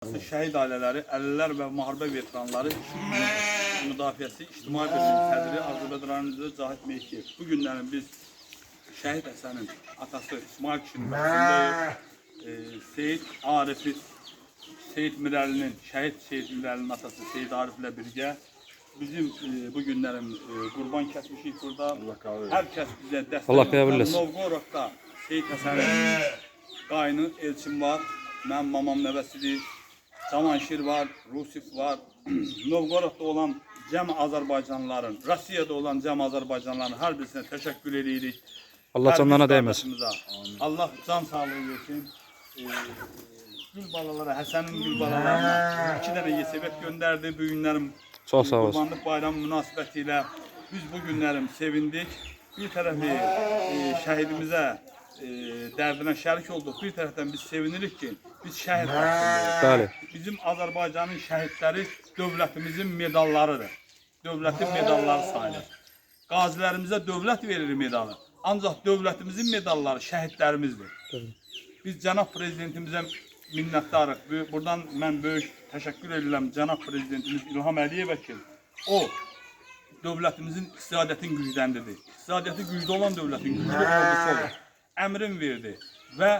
Şəhid ailələri, əlillər və müharibə veteranları müdafiəsi İctimai Birliyi sədri Azərbaycan üzrə Cahid Mehdiyev. Bu günlərin biz Şəhid Həsənin atası İsmail kişinin başındayıq. E, Seyid Arif'i, Seyid Mirəlinin, şəhid Seyid Mirəlinin atası Seyid Ariflə birgə bizim e, bu günlərin e, qurban kəsmişik burada. Hər kəs bizə dəstək Allah qəbul etsin. Novgorodda Seyid Həsənin qaynı Elçin var. Mənim mamam nəvəsidir. Cavanşir var, Rusif var. Novgorodda olan cəm Azərbaycanlıların, Rusiyada olan cəm Azərbaycanlıların hər birisinə təşəkkür edirik. Allah canlarına değmesin. Allah can sağlığı versin. Ee, gül balalara, Həsənin gül balalarına iki dənə yesebet gönderdi. Bu günlərim Çox sağ olsun. Qurbanlıq bayramı münasibətilə biz bu günlərim sevindik. Bir tərəfi e, şəhidimizə e, dərdinə şərik olduq. Bir tərəfdən biz sevinirik ki, biz. Bəli. Bizim Azərbaycanın şəhidləri dövlətimizin medallarıdır. Dövlətin medalları sayılır. Qazilərimizə dövlət verir medalı. Ancaq dövlətimizin medalları şəhidlərimizdir. Biz cənab prezidentimizə minnətdarıq. Bu- Buradan mən böyük təşəkkür edirəm cənab prezidentimiz İlham Əliyevə ki, o dövlətimizin iqtisadiyyatını gücləndirdi. İqtisadiyyatı güclü olan dövlətin güclü ordusu olur. Əmrin verdi və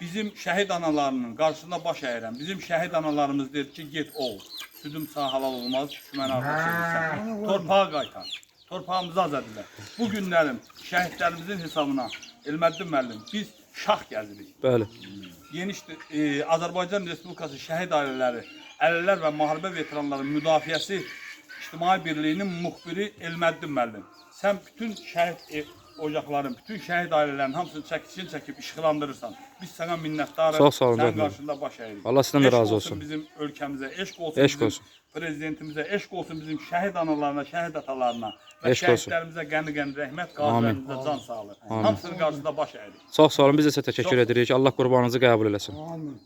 bizim şəhid analarının qarşısında baş əyirəm. Bizim şəhid analarımız dedi ki, get ol. Südüm sağ halal olmaz, düşmən arxasında. Torpağa qaytar. Torpağımızı azad elə. Bu günlərim şəhidlərimizin hesabına Elməddin müəllim biz şah gəzirik. Bəli. Geniş e, Azərbaycan Respublikası şəhid ailələri, əlillər və müharibə veteranları müdafiəsi İctimai Birliyinin müxbiri Elməddin müəllim. Sən bütün şəhid e, ocaqların, bütün şəhid ailələrin hamısını çəkişini çəkib işıqlandırırsan. Biz sağ olun, Sən canım. qarşında baş əyirik. Allah Eşq razı olsun. Bizim ölkəmizə, eşq olsun Eşq bizim olsun. prezidentimizə, eşq olsun bizim şəhid analarına, şəhid atalarına və Eşq olsun. şəhidlərimizə qəni-qəni rəhmət, qazilərimizə can sağlığı. Hamısının qarşısında baş. Çox sağ olun. Biz də sizə təşəkkür edirik. Allah qurbanınızı qəbul eləsin. Amin.